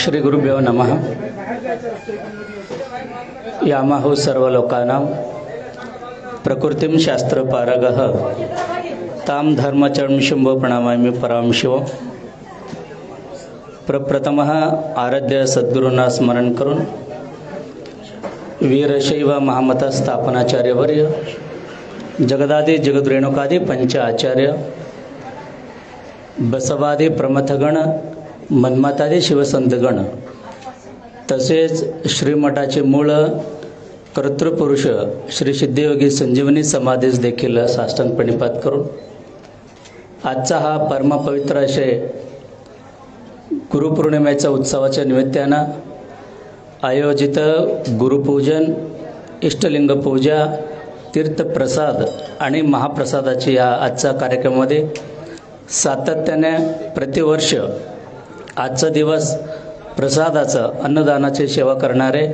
श्री गुरुभ्यो नमः। सर्व सर्वलोकानां प्रकृतिं शास्त्रपारगः। तां धर्मचरणं शुंभो प्रणमामि परां शिवं। प्रप्रथमः आराध्य सद्गुरूंना स्मरण करून वीरशैव महामत स्थापनाचार्यवर्य जगदादि जगद्रेणुकादि पंच आचार्य बसवादी प्रमथगण मन्मथादी शिवसंतगण. तसेच श्रीमठाचे मूळ कर्तृपुरुष श्री सिद्धियोगी संजीवनी समाधीस देखील साष्टांग प्रणिपात करून आजचा हा परमपवित्र असे गुरुपौर्णिमेच्या उत्सवाच्या निमित्तानं आयोजित गुरुपूजन इष्टलिंग पूजा तीर्थप्रसाद आणि महाप्रसादाची या आजच्या कार्यक्रमामध्ये सातत्याने प्रतिवर्ष आजचा दिवस प्रसादाचं अन्नदानाची सेवा करणारे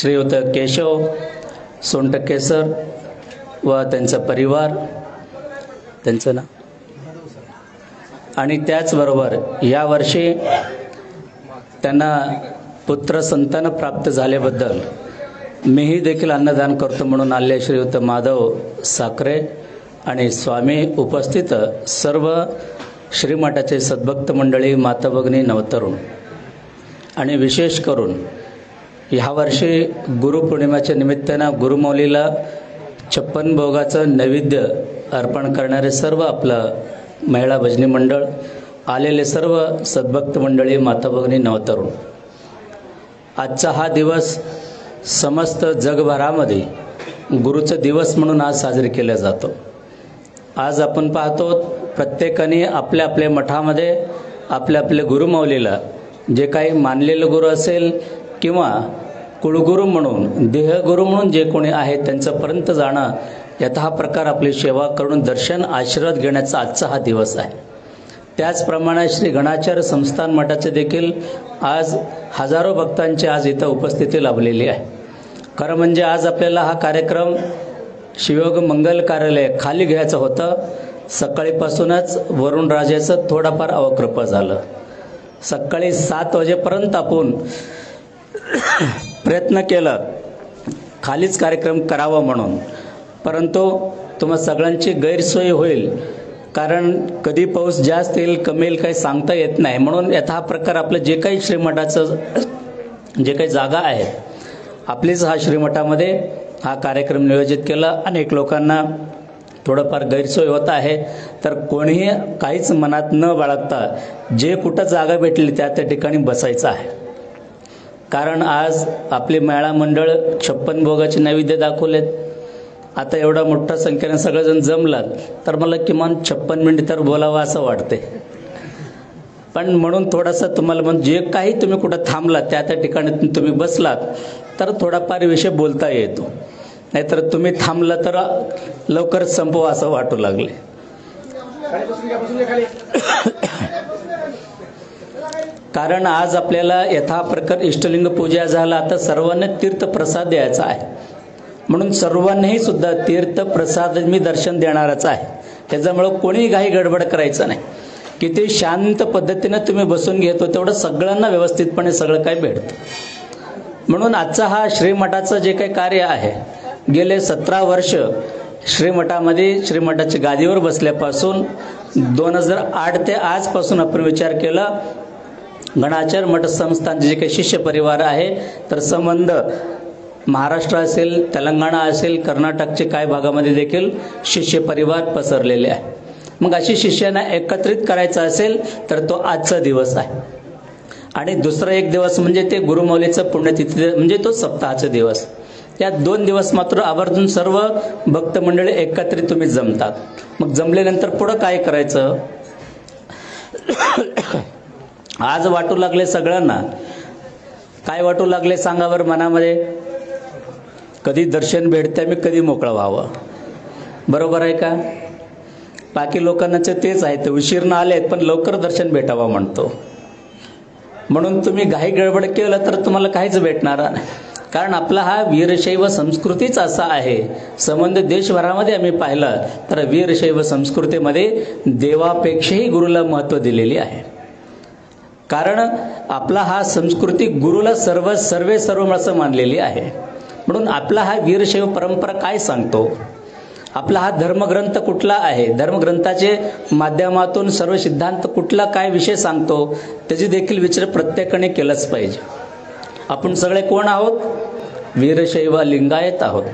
श्रीयुत केशव सोनटक्के सर व त्यांचा परिवार त्यांचं ना आणि त्याचबरोबर यावर्षी त्यांना पुत्र संतान प्राप्त झाल्याबद्दल मीही देखील अन्नदान करतो म्हणून आले श्रीयुत माधव साखरे आणि स्वामी उपस्थित सर्व श्रीमठाचे सद्भक्त मंडळी माताभगिनी नवतरुण. आणि विशेष करून ह्या वर्षी गुरुपौर्णिमेच्या निमित्तानं गुरुमौलीला छप्पन भोगाचं नैवेद्य अर्पण करणारे सर्व आपलं महिला भजनी मंडळ आलेले सर्व सद्भक्त मंडळी माताभगिनी नवतरुण. आजचा हा दिवस समस्त जगभरामध्ये गुरुचा दिवस म्हणून आज साजरी केला जातो. आज आपण पाहतो प्रत्येकाने आपल्या आपल्या मठामध्ये आपल्या आपल्या गुरुमौलीला जे काही मानलेलं गुरु असेल किंवा कुळगुरू म्हणून देहगुरू म्हणून जे कोणी आहे त्यांच्यापर्यंत जाणं यात हा प्रकार आपली सेवा करून दर्शन आशीर्वाद घेण्याचा आजचा हा दिवस आहे. त्याचप्रमाणे श्री गणाचार्य संस्थान मठाचे देखील आज हजारो भक्तांची आज इथं उपस्थिती लाभलेली आहे. खरं म्हणजे आज आपल्याला हा कार्यक्रम शिवयोग मंगल कार्यालय खाली घ्यायचं होतं. सकाळीपासूनच वरुण राजाचं थोडाफार अवकृप झालं. सकाळी सात वाजेपर्यंत आपण प्रयत्न केला खालीच कार्यक्रम करावा म्हणून. परंतु तुम्हा सगळ्यांची गैरसोय होईल कारण कधी पाऊस जास्त येईल कमी येईल काही सांगता येत नाही. म्हणून यथा हा प्रकार आपलं जे काही श्रीमठाचं जे काही जागा आहे आपलीच हा श्रीमठामध्ये हा कार्यक्रम नियोजित केला. अनेक लोकांना थोडंफार गैरसोय होत आहे. तर कोणीही काहीच मनात न बाळगता जे कुठं जागा भेटली त्या त्या ठिकाणी बसायचं आहे. कारण आज आपले मेळा मंडळ छप्पन भोगाचे नैवेद्य दाखवलेत. आता एवढा मोठ्या संख्येने सगळेजण जमलात तर मला किमान छप्पन मिनिट तर बोलावं असं वाटते पण म्हणून थोडंसं तुम्हाला मग जे काही तुम्ही कुठं थांबलात त्या त्या ठिकाणी तुम्ही बसलात तर थोडाफार विषय बोलता येतो. नाहीतर तुम्ही थांबलं तर लवकर संपवा असं वाटू लागले. कारण आज आपल्याला यथा प्रकार इष्टलिंग पूजा झाला तर सर्वांना तीर्थप्रसाद द्यायचा आहे. म्हणून सर्वांनाही सुद्धा तीर्थप्रसाद मी दर्शन देणारच आहे. त्याच्यामुळं कोणीही काही गडबड करायचं नाही. किती शांत पद्धतीनं तुम्ही बसून घेतो तेवढं सगळ्यांना व्यवस्थितपणे सगळं काही भेटतं. म्हणून आजचा हा श्रीमठाचं जे काही कार्य आहे गेले सतरा वर्ष श्रीमठामध्ये श्रीमठाच्या गादीवर बसल्यापासून दोन हजार आठ ते आजपासून आपण विचार केला गणाचार्य मठ संस्थांचे जे काही शिष्य परिवार आहे तर संबंध महाराष्ट्र असेल तेलंगणा असेल कर्नाटकचे काही भागामध्ये देखील शिष्य परिवार पसरलेले आहे. मग अशी शिष्यांना एकत्रित करायचं असेल तर तो आजचा दिवस आहे. आणि दुसरा एक दिवस म्हणजे ते गुरुमौलीचं पुण्यतिथी म्हणजे तो सप्ताहाचा दिवस. या दोन दिवस मात्र आवर्जून सर्व भक्त मंडळी एकत्रित तुम्ही जमतात. मग जमल्यानंतर पुढं काय करायचं? आज वाटू लागले सगळ्यांना. काय वाटू लागले सांगावर मनामध्ये? कधी दर्शन भेटते मी कधी मोकळं व्हावं. बरोबर आहे का? बाकी लोकांनाचे तेच आहे ते उशीरनं आलेत पण लवकर दर्शन भेटावं म्हणतो. म्हणून तुम्ही घाई गडबड केलं तर तुम्हाला काहीच भेटणार नाही. कारण आपला हा वीरशैव संस्कृतीच असा आहे. संबंध देशभरामध्ये आम्ही पाहिलं तर वीरशैव संस्कृतीमध्ये देवापेक्षाही गुरुला महत्त्व दिलेली आहे. कारण आपला हा संस्कृती गुरुला सर्व सर्वे सर्व असं मानलेली आहे. म्हणून आपला हा वीरशैव परंपरा काय सांगतो? आपला हा धर्मग्रंथ कुठला आहे? धर्मग्रंथाचे माध्यमातून सर्व सिद्धांत कुठला काय विषय सांगतो? त्याची देखील विचार प्रत्येकाने केलंच पाहिजे. आपण सगळे कोण आहोत? वीरशैव लिंगायत आहोत.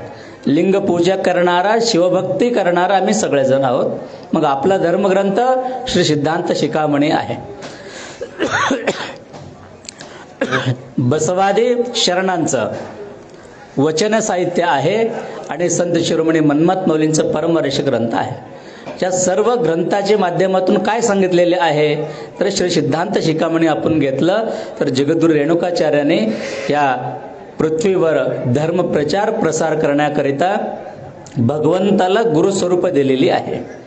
लिंगपूजा करणारा शिवभक्ती करणारा आम्ही सगळेजण आहोत. मग आपला धर्मग्रंथ श्री सिद्धांत शिखामणी आहे. बसवादी शरणांचं वचन साहित्य आहे आणि संत शिरोमणी मन्मथ मौलींचं परमर्ष ग्रंथ आहे. त्या सर्व ग्रंथाच्या माध्यमातून काय सांगितलेले आहे? तर श्री सिद्धांत शिकामणी आपण घेतलं. तर जगद्गुरु रेणुकाचार्याने या पृथ्वीवर धर्म प्रचार प्रसार करण्याकरिता भगवंताला गुरुस्वरूप दिलेली आहे.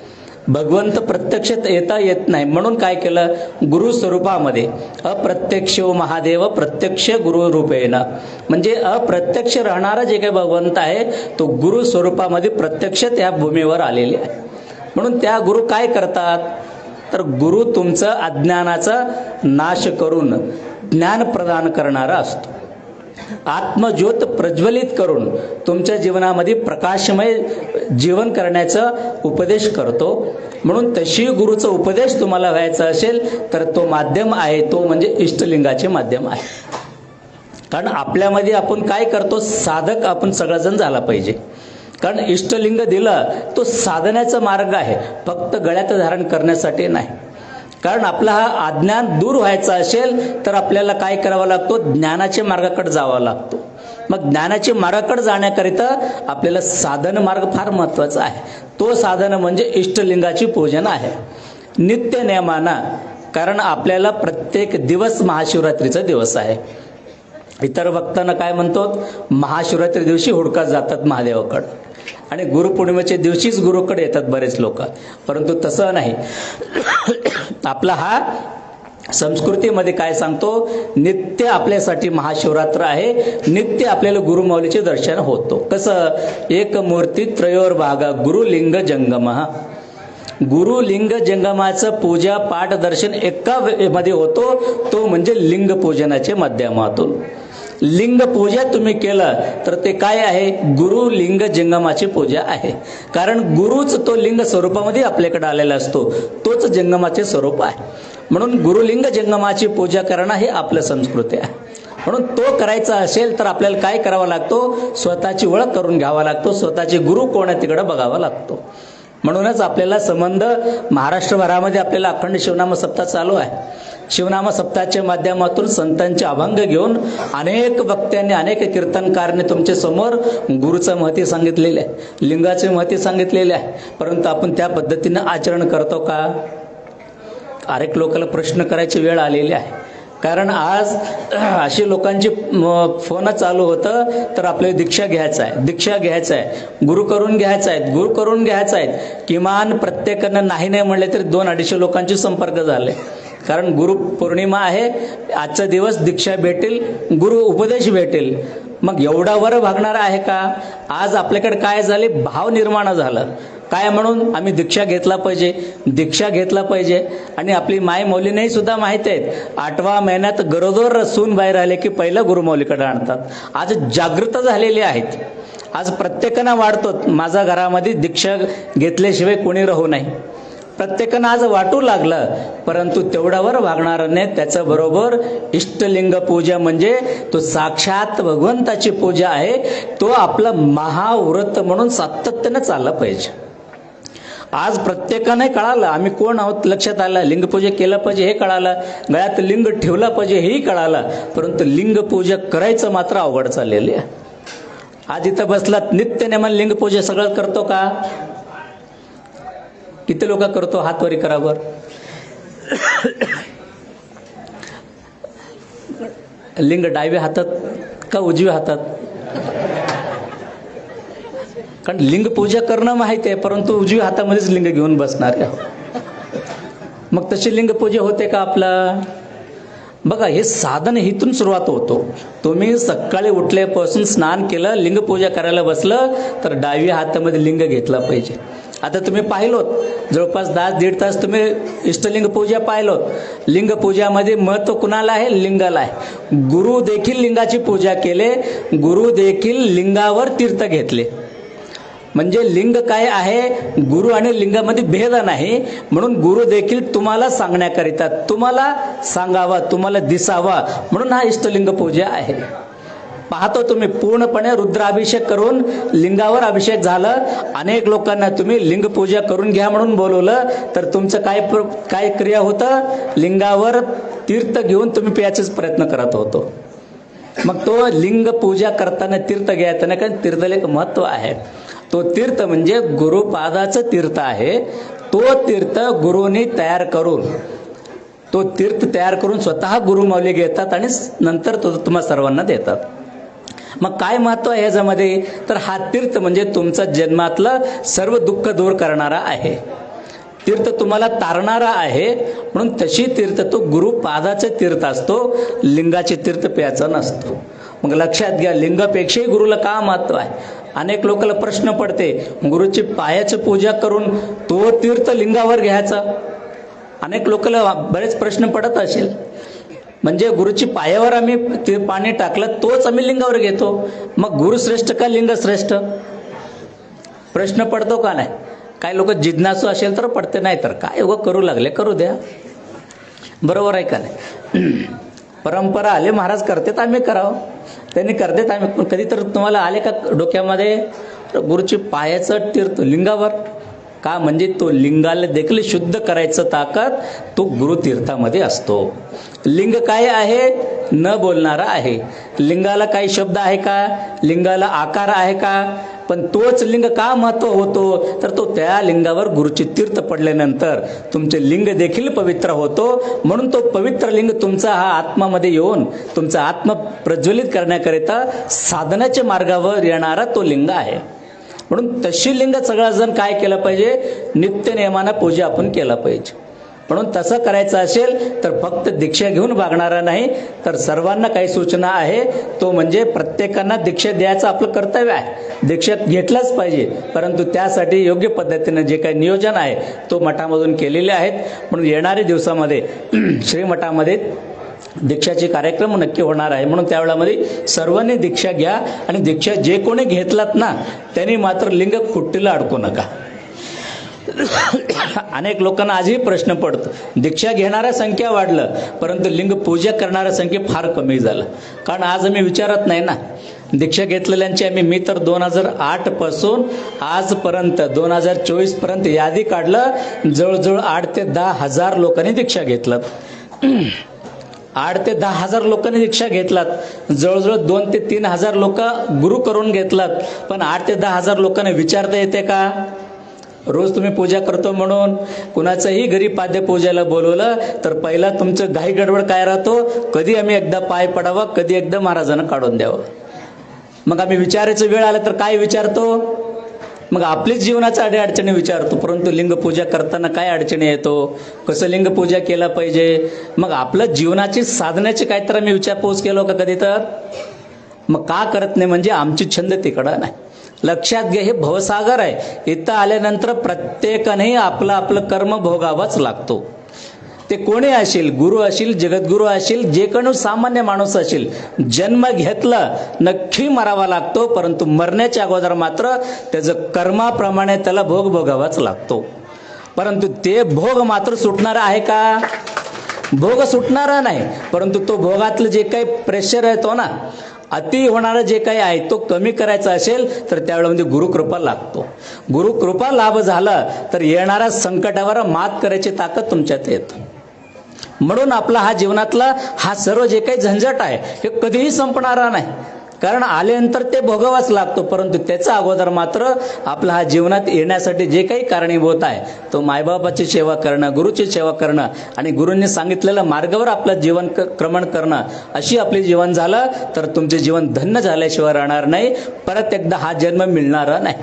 भगवंत प्रत्यक्षात येता येत नाही. म्हणून काय केलं? गुरु स्वरूपामध्ये अप्रत्यक्ष महादेव प्रत्यक्ष गुरुरूपेण. म्हणजे अप्रत्यक्ष राहणारा जे काही भगवंत आहे तो गुरु स्वरूपामध्ये प्रत्यक्ष त्या भूमीवर आलेले आहे. म्हणून त्या गुरु काय करतात? तर गुरु तुमचं अज्ञानाचा नाश करून ज्ञान प्रदान करणारा असतो. आत्मज्योत प्रज्वलित करून तुमच्या जीवनामध्ये प्रकाशमय जीवन करण्याचा उपदेश करतो. म्हणून तशी गुरुचा उपदेश तुम्हाला व्हायचा असेल तर तो माध्यम आहे. तो म्हणजे इष्टलिंगाचे माध्यम आहे. कारण आपल्यामध्ये आपण काय करतो साधक आपण सगळाजण झाला पाहिजे. कारण इष्टलिंग दिलं तो साधण्याचा मार्ग आहे. फक्त गळ्यात धारण करण्यासाठी नाही. कारण आपला हा अज्ञान दूर व्हायचा असेल तर आपल्याला काय करावा लागतो? ज्ञानाच्या मार्गाकडे जावा लागतो. मग ज्ञानाच्या मार्गाकडे जाण्याकरिता आपल्याला साधन मार्ग फार महत्त्वाचा आहे. तो साधन म्हणजे इष्टलिंगाची पूजन आहे. नित्य नियमाना कारण आपल्याला प्रत्येक दिवस महाशिवरात्रीचा दिवस आहे. इतर वक्तांना काय म्हणतो महाशिवरात्री दिवशी हुडकत जातात महादेवाकडं. आणि गुरुपौर्णिमेच्या दिवशीच गुरुकडे येतात बरेच लोक. परंतु तसं नाही. आपला हा संस्कृतीमध्ये काय सांगतो? नित्य आपल्यासाठी महाशिवरात्र आहे. नित्य आपल्याला गुरुमौलीचे दर्शन होतो. कसं? एक मूर्ती त्रयोर भागा गुरुलिंग जंगम. गुरुलिंग जंगमाचं पूजा पाठ दर्शन एका वे- मध्ये होतो. तो म्हणजे लिंग पूजनाच्या माध्यमातून. लिंग पूजा तुम्ही केलं तर ते काय आहे? गुरु लिंग जंगमाची पूजा आहे. कारण गुरुच तो लिंग स्वरूपामध्ये आपल्याकडे आलेला असतो. तोच जंगमाचे स्वरूप आहे. म्हणून गुरुलिंग जंगमाची पूजा करणं हे आपलं संस्कृती आहे. म्हणून तो करायचा असेल तर आपल्याला काय करावा लागतो? स्वतःची ओळख करून घ्यावा लागतो. स्वतःचे गुरु कोण आहे तिकडं बघावा लागतो. म्हणूनच आपल्याला संबंध महाराष्ट्रभरामध्ये आपल्याला अखंड शिवनाम सप्ताह चालू आहे. शिवनाम सप्ताहाच्या माध्यमातून संतांचे अभंग घेऊन अनेक वक्त्यांनी अनेक कीर्तनकारने तुमच्यासमोर गुरुचं महती सांगितलेले आहे लिंगाचे महती सांगितलेले आहे. परंतु आपण त्या पद्धतीनं आचरण करतो का? अनेक लोकांना प्रश्न करायची वेळ आलेली आहे. कारण आज अशी लोकांची फोन चालू होतं तर आपल्याला दीक्षा घ्यायचं आहे दीक्षा घ्यायचं आहे. गुरु करून घ्यायचं आहे गुरु करून घ्यायचं आहे किमान प्रत्येकानं नाही नाही म्हणले तरी दोन अडीचशे लोकांचे संपर्क झाले. कारण गुरु पौर्णिमा आहे आजचा दिवस दीक्षा भेटेल गुरु उपदेश भेटेल. मग एवढा वर भागणार आहे का? आज आपल्याकडे काय झाले? भाव निर्माण झालं. काय म्हणून? आम्ही दीक्षा घेतला पाहिजे. दीक्षा घेतला पाहिजे. आणि आपली माय मौलीनेही सुद्धा माहिती आहेत. आठवा महिन्यात गरोदर सून बाहेर आले की पहिलं गुरुमौलीकडे आणतात. आज जागृत झालेली आहेत. आज प्रत्येकानं वाढतो माझ्या घरामध्ये दीक्षा घेतल्याशिवाय कोणी राहू नाही. प्रत्येकानं आज वाटू लागलं परंतु तेवढ्यावर वागणाऱ्याने त्याच्या बरोबर इष्टलिंग पूजा म्हणजे तो साक्षात भगवंताची पूजा आहे तो आपला महाव्रत म्हणून सातत्यानं चाललं पाहिजे. आज प्रत्येकाने कळालं आम्ही कोण आहोत लक्षात आलं लिंगपूजा केलं पाहिजे हे कळालं गळ्यात लिंग ठेवलं पाहिजे हेही कळालं परंतु लिंगपूजा करायचं मात्र अवघड चाललेली आहे. आज इथं बसलात नित्य नेमान लिंगपूजा सगळं करतो का? किती लोक करतो हातवारी करावर? लिंग डाव्या हातात का उजव्या हातात? कारण लिंग पूजा करणं माहिती आहे परंतु उजव्या हातामध्येच लिंग घेऊन बसणार आहे. मग तशी लिंग पूजा होते का आपला? बघा हे साधन इथून सुरुवात होतो. तुम्ही सकाळी उठल्यापासून स्नान केलं लिंगपूजा करायला बसलं तर डावी हातामध्ये लिंग घेतला पाहिजे. आता तुम्ही पाहिलोत. जवळपास दहा दीड तास तुम्ही इष्टलिंग पूजा पाहिलोत. लिंग पूजामध्ये महत्त्व कुणाला आहे? लिंगाला आहे. गुरु देखील लिंगाची पूजा केले. गुरु देखील लिंगावर तीर्थ घेतले. म्हणजे लिंग काय आहे? गुरु आणि लिंगामध्ये भेद नाही. म्हणून गुरु देखील तुम्हाला सांगण्याकरिता तुम्हाला सांगावा तुम्हाला दिसावा. म्हणून हा इष्टलिंग पूजा आहे. पाहतो तुम्ही पूर्णपणे रुद्राभिषेक करून लिंगावर अभिषेक झालं. अनेक लोकांना तुम्ही लिंगपूजा करून घ्या म्हणून बोलवलं. तर तुमचं काय प्र- काय क्रिया होतं? लिंगावर तीर्थ घेऊन तुम्ही प्यायचेच प्रयत्न करत होतो. मग तो लिंग पूजा करताना तीर्थ घ्यायताना नाही कारण तीर्थला एक महत्त्व आहे. तो तीर्थ म्हणजे गुरुपादाचं तीर्थ आहे. तो तीर्थ गुरुने तयार करून तो तीर्थ तयार करून स्वतः गुरुमावली घेतात आणि नंतर तो तुम्हा सर्वांना देतात. मग काय महत्त्व आहे ह्याच्यामध्ये तर हा तीर्थ म्हणजे तुमचा जन्मातलं सर्व दुःख दूर करणारा आहे. तीर्थ तुम्हाला तारणारा आहे. म्हणून तशी तीर्थ तो गुरुपादाचे तीर्थ असतो लिंगाचे तीर्थ प्यायचा नसतो. मग लक्षात घ्या लिंगापेक्षाही गुरुला का महत्त्व आहे? अनेक लोकांना प्रश्न पडते गुरुची पायाची पूजा करून तो तीर्थ लिंगावर घ्यायचा? अनेक लोकांना बरेच प्रश्न पडत असेल. म्हणजे गुरुची पायावर आम्ही ते पाणी टाकलं तोच आम्ही लिंगावर घेतो. मग गुरु श्रेष्ठ का लिंग श्रेष्ठ? प्रश्न पडतो का नाही? काही लोक जिज्ञासू असेल तर पडते नाही तर काय उगं करू लागले करू द्या. बरोबर आहे का नाही? परंपरा आले महाराज करतेत आम्ही करावं. त्यांनी करतेत आम्ही कधी तर तुम्हाला आले का डोक्यामध्ये? गुरुची पायाचं तीर्थ लिंगावर. का? म्हणजे तो लिंगाला देखील शुद्ध करायचं ताकद तो गुरुतीर्थामध्ये असतो. लिंग काय आहे? न बोलणारा आहे. लिंगाला काही शब्द आहे का? लिंगाला आकार आहे का? पण तोच लिंग का महत्त्व होतो? तर तो त्या लिंगावर गुरुची तीर्थ पडल्यानंतर तुमचे लिंग देखील पवित्र होतो. म्हणून तो पवित्र लिंग तुमचा हा आत्मामध्ये येऊन तुमचा आत्मा प्रज्वलित करण्याकरिता साधनाच्या मार्गावर येणारा तो लिंग आहे. म्हणून तशी लिंग सगळाजण काय केलं पाहिजे? नित्य नियमानं पूजा आपण केला पाहिजे. म्हणून तसं करायचं असेल तर फक्त दीक्षा घेऊन वागणारा नाही तर सर्वांना काही सूचना आहे. तो म्हणजे प्रत्येकांना दीक्षा द्यायचं आपलं कर्तव्य आहे. दीक्षा घेतलाच पाहिजे परंतु त्यासाठी योग्य पद्धतीनं जे काही नियोजन आहे तो मठामधून केलेले आहेत. म्हणून येणाऱ्या दिवसामध्ये श्रीमठामध्ये दीक्षाचे कार्यक्रम नक्की होणार आहे. म्हणून त्यावेळामध्ये सर्वांनी दीक्षा घ्या आणि दीक्षा जे कोणी घेतलात ना त्यांनी मात्र लिंग खुट्टीला अडकू नका. अनेक लोकांना आजही प्रश्न पडतो. दीक्षा घेणाऱ्या संख्या वाढलं परंतु लिंग पूजा करणाऱ्या संख्या फार कमी झालं. कारण आज आम्ही विचारत नाही ना. दीक्षा घेतलेल्यांची आम्ही मी तर दोन हजार आठपासून आजपर्यंत दोन हजार चोवीसपर्यंत यादी काढलं. जवळजवळ आठ ते दहा हजार लोकांनी दीक्षा घेतलं. आठ ते दहा हजार लोकांनी दीक्षा घेतलात. जवळजवळ दोन ते तीन हजार लोक गुरु करून घेतलात. पण आठ ते दहा हजार लोकांना विचारता येते का? रोज तुम्ही पूजा करतो म्हणून कुणाचंही घरी पाद्य पूजायला बोलवलं तर पहिला तुमचं घाई गडबड काय राहतो? कधी आम्ही एकदा पाय पडावा कधी एकदा महाराजांना काढून द्यावं. मग आम्ही विचारायचं वेळ आला तर काय विचारतो? मग आपलीच जीवनाचा अडी अडचणी विचारतो परंतु लिंगपूजा करताना काय अडचणी येतो? कसं लिंगपूजा केलं केला पाहिजे? मग आपलं जीवनाची साधण्याची काय तर आम्ही विचारपूस केलो का कधी तर? मग का करत नाही? म्हणजे आमची छंद तिकडं नाही. लक्षात घ्या हे भवसागर आहे. इथं आल्यानंतर प्रत्येकाने आपलं आपलं कर्म भोगावाच लागतो. ते कोणी असेल? गुरु असेल जगद्गुरू असेल जे कोण सामान्य माणूस असेल. जन्म घेतला नक्की मरावा लागतो परंतु मरण्याच्या अगोदर मात्र त्याचं कर्माप्रमाणे त्याला भोग भोगावाच लागतो. परंतु ते भोग मात्र सुटणार आहे का? भोग सुटणारा नाही परंतु तो भोगातलं जे काही प्रेशर येतो ना अति होणारं जे काही आहे तो कमी करायचा असेल तर त्यावेळेमध्ये गुरुकृपा लागतो. गुरुकृपा लाभ झाला तर येणाऱ्या संकटावर मात करायची ताकद तुमच्यात येतं. म्हणून आपला हा जीवनातला हा सर्व जे काही झंझट आहे हे कधीही संपणारा नाही. कारण आल्यानंतर ते भोगावाच लागतो परंतु त्याचा अगोदर मात्र आपला हा जीवनात येण्यासाठी जे काही कारणीभूत आहे तो मायबापाची सेवा करणं गुरुची सेवा करणं आणि गुरूंनी सांगितलेल्या मार्गावर आपलं जीवन क्रमण करणं अशी आपले जीवन झालं तर तुमचे जीवन धन्य झाल्याशिवाय राहणार नाही. परत एकदा हा जन्म मिळणारा नाही.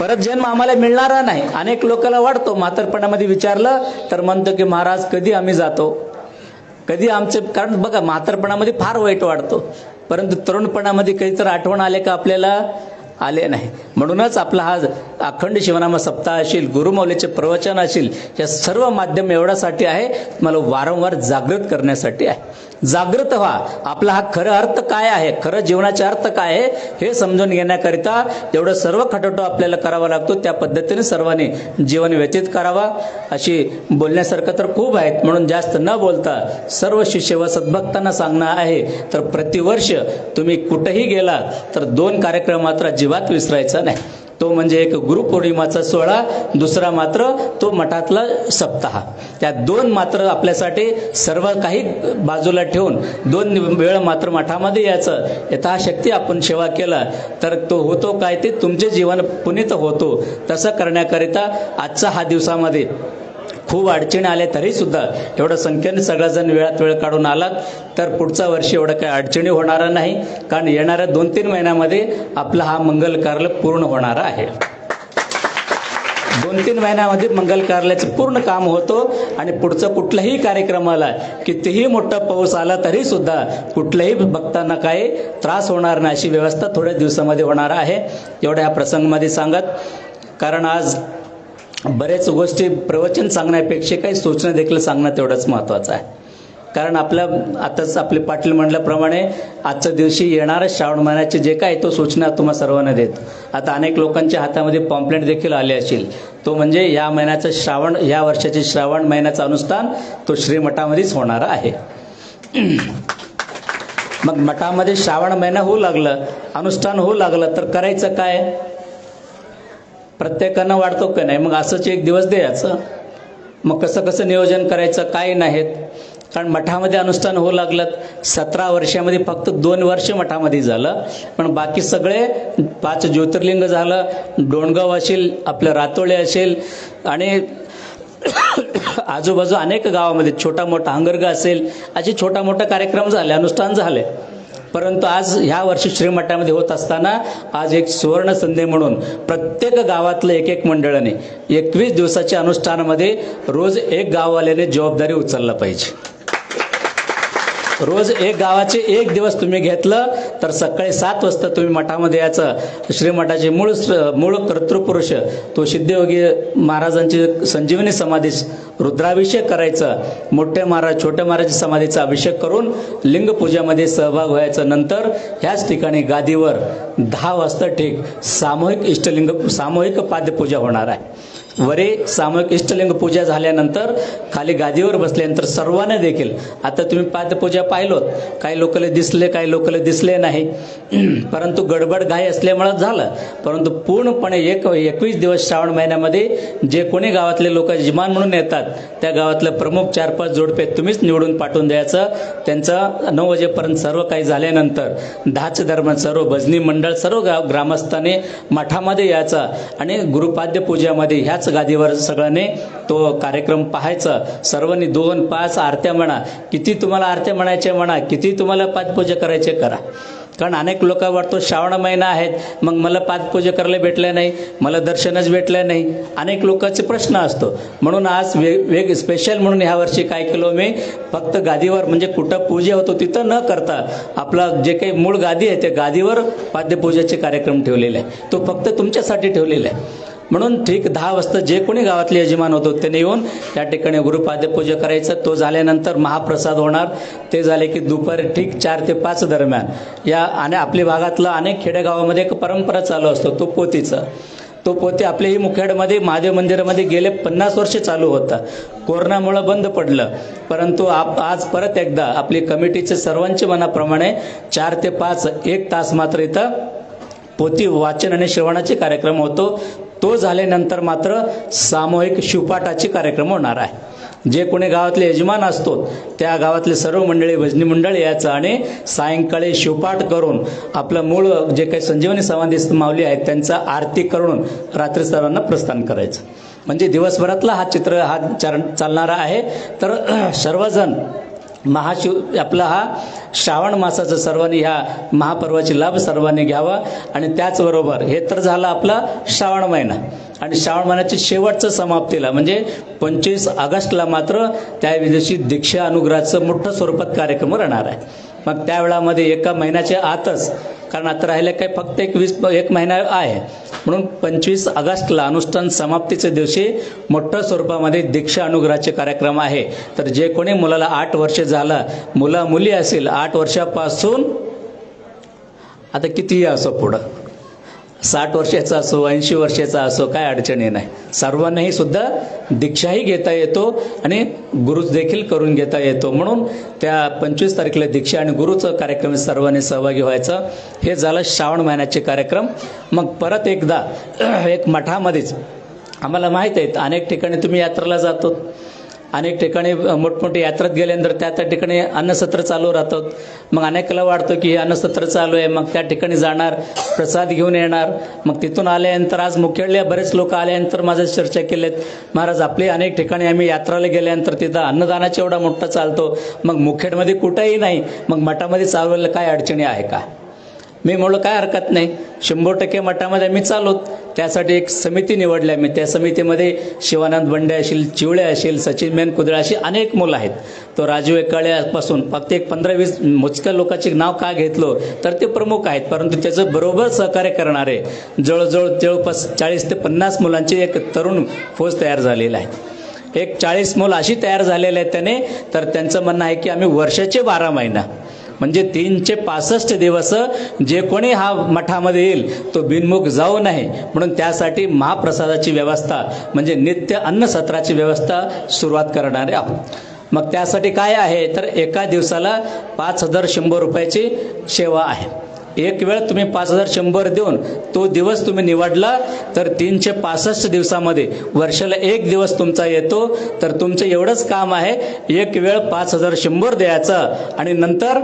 परत जन्म आम्हाला मिळणारा नाही. अनेक लोकांना वाटतो म्हातारपणामध्ये विचारलं तर म्हणतो की महाराज कधी आम्ही जातो? कधी आमचे कारण बघा म्हातारपणामध्ये फार वाईट वाटतो परंतु तरुणपणामध्ये काहीतरी आठवण आले का आपल्याला? आले नाही. म्हणूनच आपला हा अखंड शिवनाम सप्ताह असेल गुरुमौलीचे प्रवचन असेल या सर्व माध्यम एवढ्यासाठी आहे मला वारंवार जागृत करण्यासाठी आहे. जागृत व्हा. आपला हा खरं अर्थ काय आहे? खरं जीवनाचे अर्थ काय आहे? हे समजून घेण्याकरिता एवढं सर्व खटोटो आपल्याला करावा लागतो. त्या पद्धतीने सर्वांनी जीवन व्यतीत करावा. अशी बोलण्यासारखं तर खूप आहेत. म्हणून जास्त न बोलता सर्व शिष्य व सद्भक्तांना सांगणं आहे. तर प्रतिवर्ष तुम्ही कुठेही गेला तर दोन कार्यक्रम मात्र अजिबात विसरायचा नाही. तो म्हणजे एक गुरुपौर्णिमाचा सोहळा दुसरा मात्र तो मठातला सप्ताह. त्या दोन मात्र आपल्यासाठी सर्व काही बाजूला ठेवून दोन वेळ मात्र मठामध्ये यायचं. यथाशक्ती आपण सेवा केला तर तो होतो काय ते तुमचे जीवन पुनीत होतो. तसं करण्याकरिता आजचा हा दिवसामध्ये खूप अडचणी आल्या तरी सुद्धा एवढं संख्येने सगळेजण वेळात वेळ काढून आलात तर पुढच्या वर्षी एवढं काही अडचणी होणार नाही. कारण येणाऱ्या दोन तीन महिन्यामध्ये आपला हा मंगल कार्य पूर्ण होणार आहे. दोन तीन महिन्यामध्ये मंगल कार्याचं पूर्ण काम होतो आणि पुढचं कुठल्याही कार्यक्रमाला कितीही मोठा पाऊस आला तरी सुद्धा कुठल्याही भक्तांना काही त्रास होणार नाही अशी व्यवस्था थोड्या दिवसामध्ये होणार आहे. एवढ्या ह्या प्रसंगामध्ये सांगत कारण आज बरेच गोष्टी प्रवचन सांगण्यापेक्षा काही सूचना देखील सांगणं तेवढंच महत्त्वाचं आहे. कारण आपल्या आताच आपले पाटील म्हटल्याप्रमाणे आजच्या दिवशी येणाऱ्या श्रावण महिन्याचे जे काय तो सूचना तुम्हा सर्वांना देतो. आता अनेक लोकांच्या हातामध्ये पॉम्प्लेट देखील आले असेल. तो म्हणजे या महिन्याचं श्रावण या वर्षाचे श्रावण महिन्याचं अनुष्ठान तो श्रीमठामध्येच होणार आहे. मग मठामध्ये श्रावण महिना होऊ लागलं अनुष्ठान होऊ लागलं तर करायचं काय? प्रत्येकानं वाढतो का नाही? मग असंच एक दिवस द्यायचं. मग कसं कसं नियोजन करायचं काय नाहीत. कारण मठामध्ये अनुष्ठान होऊ लागलं सतरा वर्षामध्ये फक्त दोन वर्ष मठामध्ये झालं. पण बाकी सगळे पाच ज्योतिर्लिंग झालं डोणगाव असेल आपलं रातोळे असेल आणि आजूबाजू अनेक गावामध्ये छोटा मोठा हंगरगा असेल असे छोटा मोठा कार्यक्रम झाले अनुष्ठान झाले. परंतु आज ह्या वर्षी श्रीमठामध्ये होत असताना आज एक सुवर्ण संधी म्हणून प्रत्येक गावातलं एक एक मंडळाने एकवीस दिवसाच्या अनुष्ठानामध्ये रोज एक गाववाल्याने जबाबदारी उचलला पाहिजे. रोज एक गावाचे एक दिवस तुम्ही घेतलं तर सकाळी सात वाजता तुम्ही मठामध्ये यायचं. श्रीमठाचे मूळ मूळ कर्तृपुरुष तो सिद्धयोगी महाराजांची संजीवनी समाधी रुद्राभिषेक करायचा. मोठे महाराज छोट्या महाराज समाधीचा अभिषेक करून लिंगपूजामध्ये सहभाग व्हायचं. नंतर ह्याच ठिकाणी गादीवर दहा वाजता ठीक सामूहिक इष्टलिंग सामूहिक पाद्यपूजा होणार आहे. वरे सामूहिक इष्टलिंग पूजा झाल्यानंतर खाली गादीवर बसल्यानंतर सर्वांना देखील आता तुम्ही पादपूजा पाहिलोत काही लोकले दिसले काही लोकले दिसले नाही. परंतु गडबड घाई असल्यामुळे झालं. परंतु पूर्णपणे एक एकवीस दिवस श्रावण महिन्यामध्ये जे कोणी गावातले लोक जिमान म्हणून येतात त्या गावातले प्रमुख चार पाच जोडपे तुम्हीच निवडून पाठवून द्यायचं. त्यांचं नऊ वाजेपर्यंत सर्व काही झाल्यानंतर दहाच दरम्यान सर्व भजनी मंडळ सर्व गाव ग्रामस्थांनी मठामध्ये यायचा आणि गुरुपाद्य पूजामध्ये ह्याच गादीवर सगळ्यांनी तो कार्यक्रम पाहायचा. सर्वांनी दोन पाच आरत्या म्हणा किती तुम्हाला आरत्या म्हणायच्या म्हणा किती तुम्हाला पाठपूजा करायचे करा. कारण अनेक लोक वाटतो श्रावण महिना आहेत मग मला पादपूजा करायला भेटल्या नाही मला दर्शनच भेटलं नाही. अनेक लोकांचे प्रश्न असतो. म्हणून आज वेग वेग स्पेशल म्हणून ह्या वर्षी काय केलं मी फक्त गादीवर म्हणजे कुठं पूजा होतो तिथं न करता आपला जे काही मूळ गादी आहे त्या गादीवर पाद्यपूजाचे कार्यक्रम ठेवलेले आहे. तो फक्त तुमच्यासाठी ठेवलेला आहे. म्हणून ठीक दहा वाजता जे कोणी गावातले यजमान होतो त्याने येऊन त्या ठिकाणी गुरुपाद्यपूजा करायचं. तो झाल्यानंतर महाप्रसाद होणार. ते झाले की दुपारी ठीक चार ते पाच दरम्यान. या आणि आपल्या भागातलं अनेक खेडेगावामध्ये एक परंपरा चालू असतो तो पोतीचा. तो पोते आपल्याही मुखेडमध्ये महादेव मंदिरामध्ये गेले पन्नास वर्ष चालू होता. कोरोनामुळं बंद पडलं. परंतु आप आज परत एकदा आपली कमिटीचे सर्वांच्या मनाप्रमाणे चार ते पाच एक तास मात्र इथं पोती वाचन आणि श्रवणाचे कार्यक्रम होतो. तो झाल्यानंतर मात्र सामूहिक शिवपाठाची कार्यक्रम होणार आहे. जे कोणी गावातले यजमान असतो त्या गावातले सर्व मंडळी भजनी मंडळ यायचं आणि सायंकाळी शिवपाठ करून आपलं मूळ जे काही संजीवनी समाधीस्थ माऊली आहेत त्यांचा आरती करून रात्री सर्वांना प्रस्थान करायचं. म्हणजे दिवसभरातला हा चित्र हा चालणारा आहे. तर सर्वजण महाशिव आपला हा श्रावण मासाचा सर्वांनी ह्या महापर्वाची लाभ सर्वांनी घ्यावा. आणि त्याचबरोबर हे तर झालं आपला श्रावण महिना. आणि श्रावण महिन्याच्या शेवटचं समाप्तीला म्हणजे पंचवीस ऑगस्टला मात्र त्या विदेशी दीक्षा अनुग्रहाचं मोठं स्वरूपात कार्यक्रम राहणार आहे. मग त्या वेळामध्ये एका महिन्याच्या आतच कारण आता राहिले काही फक्त एक वीस एक महिना आहे. म्हणून पंचवीस ऑगस्टला अनुष्ठान समाप्तीच्या दिवशी मोठ्या स्वरूपामध्ये दीक्षा अनुग्रहाचे कार्यक्रम आहे. तर जे कोणी मुलाला आठ वर्ष झाला मुला मुली असेल आठ वर्षापासून आता कितीही असो पुढं साठ वर्षाचा असो ऐंशी वर्षाचा असो काय अडचणी नाही. सर्वांनाही सुद्धा दीक्षाही घेता येतो आणि गुरुच देखील करून घेता येतो. म्हणून त्या पंचवीस तारखेला दीक्षा आणि गुरुचं कार्यक्रम सर्वांनी सहभागी व्हायचं. हे झालं श्रावण महिन्याचे कार्यक्रम. मग परत एकदा एक मठामध्येच आम्हाला माहीत आहेत अनेक ठिकाणी तुम्ही यात्रेला जातो अनेक ठिकाणी मोठमोठी यात्रात गेल्यानंतर त्या त्या ठिकाणी अन्नसत्र चालू राहतात. मग अनेकाला वाटतं की हे अन्नसत्र चालू आहे. मग त्या ठिकाणी जाणार प्रसाद घेऊन येणार. मग तिथून आल्यानंतर आज मुखेडले बरेच लोक आल्यानंतर माझ्या चर्चा केल्यात. महाराज आपली अनेक ठिकाणी आम्ही यात्राला गेल्यानंतर तिथं अन्नदानाचा एवढा मोठा चालतो. मग मुखेडमध्ये कुठंही नाही. मग मठामध्ये चालवायला काय अडचणी आहे का? मी म्हणलं काय हरकत नाही. शंभर टक्के मठामध्ये आम्ही चालवत त्यासाठी एक समिती निवडली मी. त्या समितीमध्ये शिवानंद बंडे असेल चिवळे असेल सचिन मेन कुदळे अशी अनेक मुलं आहेत. तो राजू एकाळ्यापासून फक्त एक पंधरा वीस मोजक्या लोकांचे नाव का घेतलो तर ते प्रमुख आहेत. परंतु त्याचं बरोबर सहकार्य करणारे जवळजवळ जवळपास चाळीस ते पन्नास मुलांची एक तरुण फौज तयार झालेला आहे एक चाळीस मुलं अशी तयार झालेले आहेत त्याने तर त्यांचं म्हणणं आहे की आम्ही वर्षाचे बारा महिना म्हणजे तीनशे पासष्ट दिवस जे कोणी हा मठामध्ये येईल तो बिनमुख जाऊ नये. म्हणून त्यासाठी महाप्रसादाची व्यवस्था म्हणजे नित्य अन्नसत्राची व्यवस्था सुरुवात करणारे आहोत. मग त्यासाठी काय आहे? तर एका दिवसाला पाच हजार शंभर रुपयाची सेवा आहे. एक वेळ तुम्ही पाच हजार शंभर देऊन तो दिवस तुम्ही निवडला तर तीनशे पासष्ट दिवसामध्ये वर्षाला एक दिवस तुमचा येतो. तर तुमचं एवढंच काम आहे एक वेळ पाच हजार शंभर द्यायचं आणि नंतर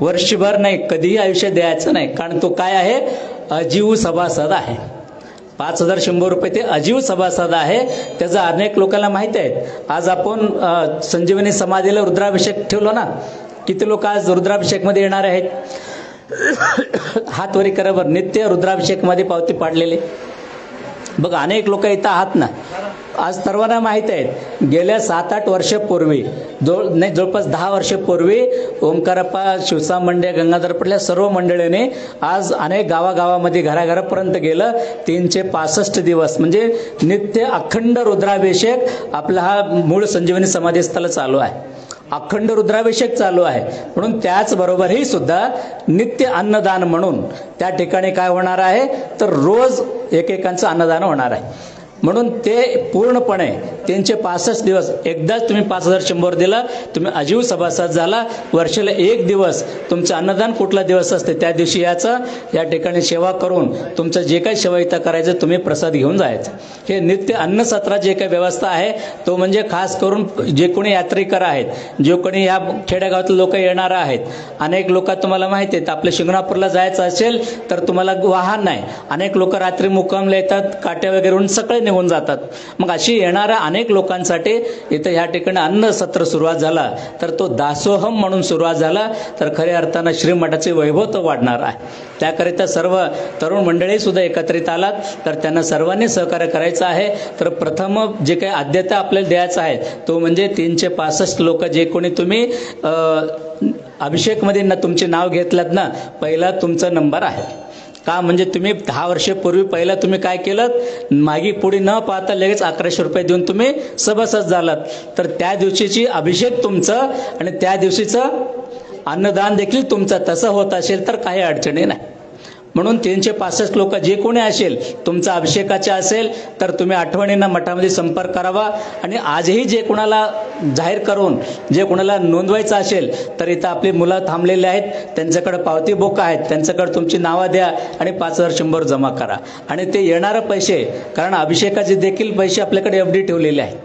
वर्षभर नाही कधीही आयुष्य द्यायचं नाही. कारण तो काय आहे? अजीव सभासद आहे. पाच हजार शंभर रुपये ते अजीव सभासद आहे. त्याचं अनेक लोकांना माहीत आहे. आज आपण संजीवनी समाधीला रुद्राभिषेक ठेवलो ना किती लोक आज रुद्राभिषेकमध्ये येणार आहेत? हातवरी वरी बरं. नित्य रुद्राभिषेकमध्ये पावती पाडलेले. बघ अनेक लोक इथं आहात ना. आज सर्वांना माहीत आहेत गेल्या सात आठ वर्षापूर्वी जवळ नाही जवळपास दहा वर्षापूर्वी ओंकारप्पा शिवसा मंडळ गंगाधर पटल्या सर्व मंडळीने आज अनेक गावागावामध्ये घराघरापर्यंत गेलं. तीनशे पासष्ट दिवस म्हणजे नित्य अखंड रुद्राभिषेक आपला हा मूळ संजीवनी समाधीस्थळ चालू आहे. अखंड रुद्राभिषेक चालू आहे. म्हणून त्याचबरोबरही सुद्धा नित्य अन्नदान म्हणून त्या ठिकाणी काय होणार आहे? तर रोज एकेकांचं अन्नदान होणार आहे. म्हणून ते पूर्णपणे तीनशे पासष्ट दिवस एकदाच तुम्ही पाच हजार शंभर दिला तुम्ही अजीव सभासद झाला वर्षाला एक दिवस तुमचं अन्नदान कुठला दिवस असते त्या दिवशी याचं या ठिकाणी सेवा करून तुमचं जे काही सेवा इथं करायचं तुम्ही प्रसाद घेऊन जायचं. हे नित्य अन्नसत्रा जे काही व्यवस्था आहे तो म्हणजे खास करून जे कोणी यात्रेकर आहेत जे कोणी या खेड्यागावातले लोक येणार आहेत अनेक लोक तुम्हाला माहिती आहेत आपल्या शिंगणापूरला जायचं असेल तर तुम्हाला वाहन नाही. अनेक लोक रात्री मुक्कामला येतात काट्या वगैरे होऊन सगळे निघून जातात. मग अशी येणाऱ्या अनेक लोकांसाठी इथं ह्या ठिकाणी अन्न सत्र सुरुवात झाला. तर तो दासोहम म्हणून सुरुवात झाला. तर खऱ्या अर्थानं श्रीमठाचे वैभव तो वाढणार आहे. त्याकरिता सर्व तरुण मंडळी सुद्धा एकत्रित आलात. तर त्यांना सर्वांनी सहकार्य करायचं आहे. तर प्रथम जे काही आद्यता आपल्याला द्यायचं आहे तो म्हणजे तीनशे पासष्ट लोक जे कोणी तुम्ही अभिषेकमध्ये ना तुमचे नाव घेतलात ना पहिला तुमचा नंबर आहे. का म्हणजे तुम्ही दहा वर्षापूर्वी पहिला तुम्ही काय केलं? मागे पुढे न पाहता लगेच अकराशे रुपये देऊन तुम्ही सभासद झालात. तर त्या दिवशीची अभिषेक तुमचं आणि त्या दिवशीचं अन्नदान देखील तुमचं. तसं होत असेल तर काही अडचणी नाही. म्हणून तीनशे पासष्ट लोक जे कोणी असेल तुमचा अभिषेकाचे असेल तर तुम्ही आठवणींना मठामध्ये संपर्क करावा. आणि आजही जे कोणाला जाहीर करून जे कोणाला नोंदवायचं असेल तर इथं आपली मुलं थांबलेली आहेत. त्यांच्याकडे पावती बोक आहेत. त्यांच्याकडे तुमची नावं द्या आणि पाच हजार शंभर जमा करा. आणि ते येणारं पैसे कारण अभिषेकाचे देखील पैसे आपल्याकडे एफ डी ठेवलेले आहेत.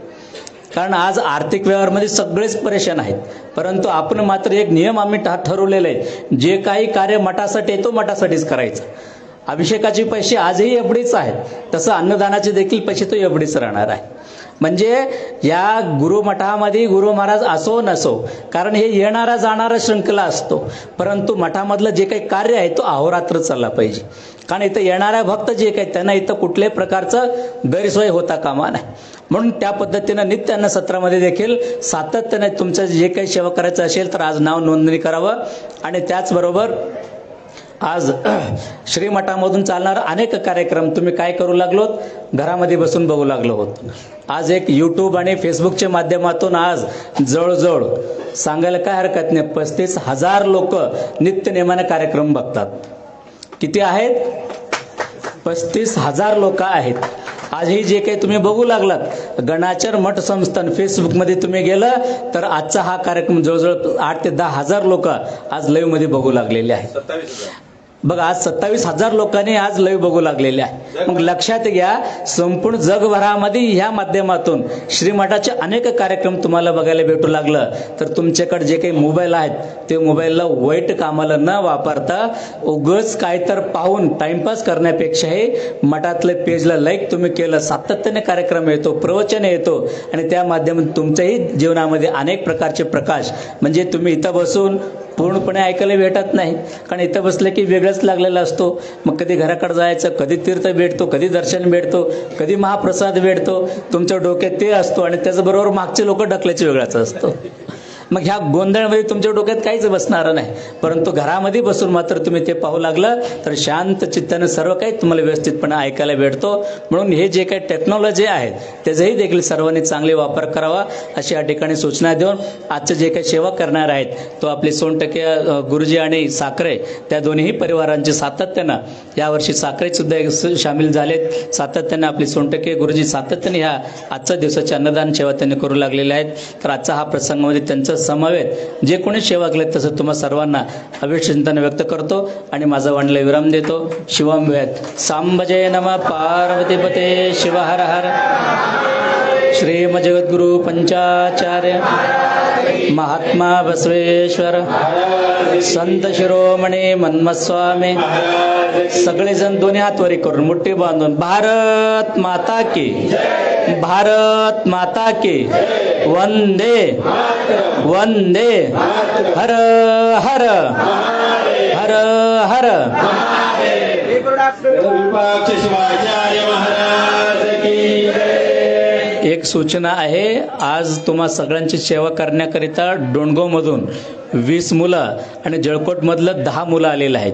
कारण आज आर्थिक व्यवहारमध्ये सगळेच परेशान आहेत. परंतु आपण मात्र एक नियम आम्ही ठरवलेला आहे. जे काही कार्य मठासाठी आहे तो मठासाठीच करायचं. अभिषेकाचे पैसे आजही एवढेच आहेत. तसं अन्नदानाचे देखील पैसे तो एवढेच राहणार आहे. म्हणजे या गुरुमठामध्ये गुरु महाराज असो नसो कारण हे येणारा जाणारा शृंखला असतो. परंतु मठामधलं जे काही कार्य आहे तो अहोरात्र चालला पाहिजे. कारण इथं येणाऱ्या भक्त जे काही त्यांना इथं कुठल्याही प्रकारचं गैरसोय होता कामा नाही म्हणून त्या पद्धतीनं नित्यान्न सत्रामध्ये देखील सातत्याने तुमचं जे काही सेवा करायचं असेल तर आज नाव नोंदणी करावं. आणि त्याचबरोबर आज श्रीमठामधून चालणार अनेक कार्यक्रम. तुम्ही काय करू लागलोत? घरामध्ये बसून बघू लागलो होत. आज एक यूट्यूब आणि फेसबुकच्या माध्यमातून आज जवळजवळ सांगायला काय हरकत नाही पस्तीस हजार लोक नित्यनेमाने कार्यक्रम बघतात. किती आहेत? पस्तीस हजार लोक आहेत. आजही जे काही तुम्ही बघू लागलात गणाचर मठ संस्थान फेसबुकमध्ये तुम्ही गेलं तर आजचा हा कार्यक्रम जवळजवळ आठ ते दहा हजार लोक आज लाईव्हमध्ये बघू लागलेले आहेत. बघा आज सत्तावीस हजार लोकांनी आज लाईव्ह बघू लागलेले आहे. मग लक्षात घ्या संपूर्ण जगभरामध्ये ह्या माध्यमातून श्रीमठाचे अनेक कार्यक्रम तुम्हाला बघायला भेटू लागलं. तर तुमच्याकडे जे काही मोबाईल आहेत ते मोबाईलला वाईट कामाला न वापरता उगच काय तर पाहून टाइमपास करण्यापेक्षाही मठातलं पेजला लाईक तुम्ही केलं सातत्याने कार्यक्रम येतो प्रवचन येतो आणि त्या माध्यमातून तुमच्याही जीवनामध्ये अनेक प्रकारचे प्रकाश. म्हणजे तुम्ही इथं बसून पूर्णपणे ऐकायला भेटत नाही. कारण इथं बसलं की वेगळंच लागलेला असतो. मग कधी घराकडे जायचं कधी तीर्थ भेटतो कधी दर्शन भेटतो कधी महाप्रसाद भेटतो. तुमच्या डोक्यात ते असतो आणि त्याचबरोबर मागचे लोक ढकलायचे वेगळाच असतो. मग ह्या गोंधळमध्ये तुमच्या डोक्यात काहीच बसणार नाही. परंतु घरामध्ये बसून मात्र तुम्ही ते पाहू लागलं तर शांत चित्तानं सर्व काही तुम्हाला व्यवस्थितपणे ऐकायला भेटतो. म्हणून हे जे काही टेक्नॉलॉजी आहेत त्याचाही देखील सर्वांनी चांगले वापर करावा अशी या ठिकाणी सूचना देऊन आजचं जे काही सेवा करणार आहेत तो आपले सोनटके गुरुजी आणि साखरे त्या दोन्ही परिवारांचे सातत्यानं यावर्षी साखरेसुद्धा सामील झालेत. सातत्यानं आपले सोनटके गुरुजी सातत्याने ह्या आजच्या दिवसाची अन्नदान सेवा त्यांनी करू लागलेले आहेत. तर आजचा हा प्रसंगामध्ये त्यांचं समावेत जे कोणी सेवा केले तसं तुम्हा सर्वांना अभिचिंतन व्यक्त करतो आणि माझा वाणला विराम देतो. शिवम वेद. सांबजय नम पार्वतीपते शिव हर. हर श्रीम जगद्गुरु पंचाचार्य महात्मा बसवेश्वर संत शिरोमणी मन्मस्वामी सगळेजण दोन्ही हात वरी करून मुठ्ठी बांधून भारत माता की भारत माता की वंदे वंदे हर हर हर हर शिवाचार्य महाराज. एक सूचना आहे. आज तुम्हा सगळ्यांची सेवा करण्याकरिता डोणगावमधून वीस मुलं आणि जळकोटमधलं दहा मुलं आलेलं आहेत.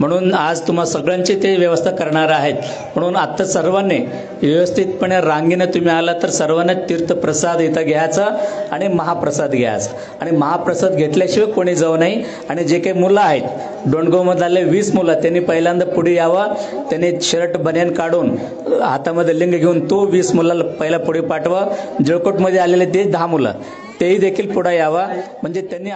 म्हणून आज तुम्हा सगळ्यांची ते व्यवस्था करणार आहेत. म्हणून आत्ता सर्वांनी व्यवस्थितपणे रांगेने तुम्ही आला तर सर्वांना तीर्थप्रसाद इथं घ्यायचा आणि महाप्रसाद घ्यायचा. आणि महाप्रसाद घेतल्याशिवाय कोणी जाऊ नाही आणि जे काही मुलं आहेत डोणगावमध्ये आले वीस मुलं त्यांनी पहिल्यांदा पुढे यावं. त्यांनी शर्ट बनियान काढून हातामध्ये लिंग घेऊन तो वीस मुलाला पहिला पुढे पाठवा. जळकोटमध्ये आलेले ते दहा मुलं तेही देखील पुढे यावा. म्हणजे त्यांनी